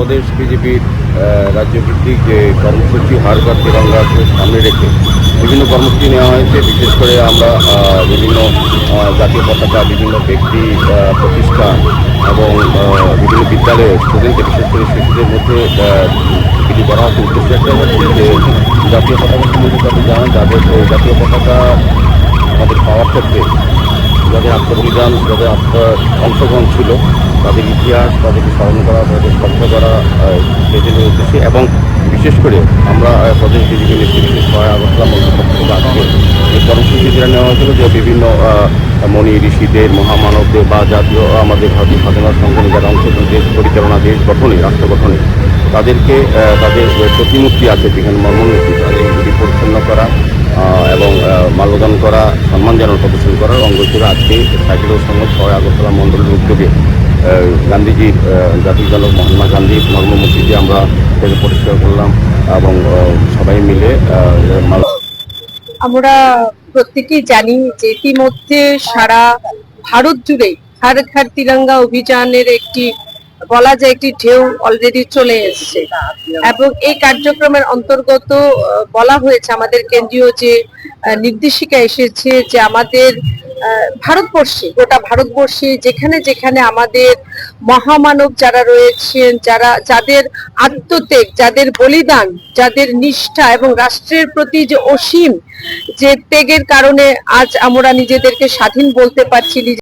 প্রদেশ বিজেপির রাজ্যভিত্তিক যে কর্মসূচি হারবার তিরঙ্গাকে সামনে রেখে বিভিন্ন কর্মসূচি নেওয়া হয়েছে। বিশেষ করে আমরা বিভিন্ন জাতীয় পতাকা, বিভিন্ন ব্যক্তি প্রতিষ্ঠান এবং বিভিন্ন বিদ্যালয়ের স্টুডেন্টদের বিশেষ করে শিশুদের মধ্যে বিলি করা হচ্ছে উদ্দেশ্য একটা হচ্ছে যে জাতীয় পতাকা সম্বন্ধে তাদের জানান, যাদের জাতীয় পতাকা আমাদের পাওয়ার ক্ষেত্রে যাদের আত্মবলিদান যাদের আত্ম, অংশগ্রহণ ছিল তাদের ইতিহাস, তাদেরকে স্মরণ করা তাদের শ্রদ্ধা করা সেজন্য উদ্দেশ্যে এবং বিশেষ করে আমরা প্রদেশ বিজেপি নেতৃত্বে ছয় আগরতলা মন্ত্রী পক্ষ থেকে আজকে এই কর্মসূচি যেটা নেওয়া হয়েছিল যে বিভিন্ন মণি ঋষিদের, মহামানবদের বা জাতীয় আমাদের ভারতীয় স্বাধীনতা সংগ্রামী যারা অংশগ্রহণ দেশ পরিচালনা, দেশ গঠনে, রাষ্ট্র গঠনে, তাদেরকে তাদের প্রতিমূর্তি আছে যেখানে মর্মমূর্তি তাদেরগুলি পরিচ্ছন্ন করা মাল্যদান করা সম্মান জানানো প্রদর্শন করার অঙ্গ হিসেবে আজকে সাইকেল সংঘ ছয় আগরতলা মণ্ডলের উদ্যোগে গান্ধীজির জাতির জনক মহাত্মা গান্ধীর মর্মমূর্তিতে আমরা পরিষ্কার করলাম এবং সবাই মিলে আমরা প্রত্যেকেই জানি যে ইতিমধ্যে সারা ভারত জুড়ে হার ঘর তিরঙ্গা অভিযানের একটি বলা যায় একটি ঢেউ অলরেডি চলে এসেছে। এবং এই কার্যক্রমের অন্তর্গত বলা হয়েছে আমাদের কেন্দ্রীয় যে নির্দেশিকা এসেছে যে আমাদের ভারতবর্ষে, গোটা ভারতবর্ষে যেখানে যেখানে আমাদের মহামানব যারা রয়েছেন, যারা, যাদের আত্মত্যাগ, যাদের বলিদান, যাদের নিষ্ঠা এবং রাষ্ট্রের প্রতি যে অসীম যে ত্যাগের কারণে আজ আমরা নিজেদেরকে স্বাধীন বলতে পারছি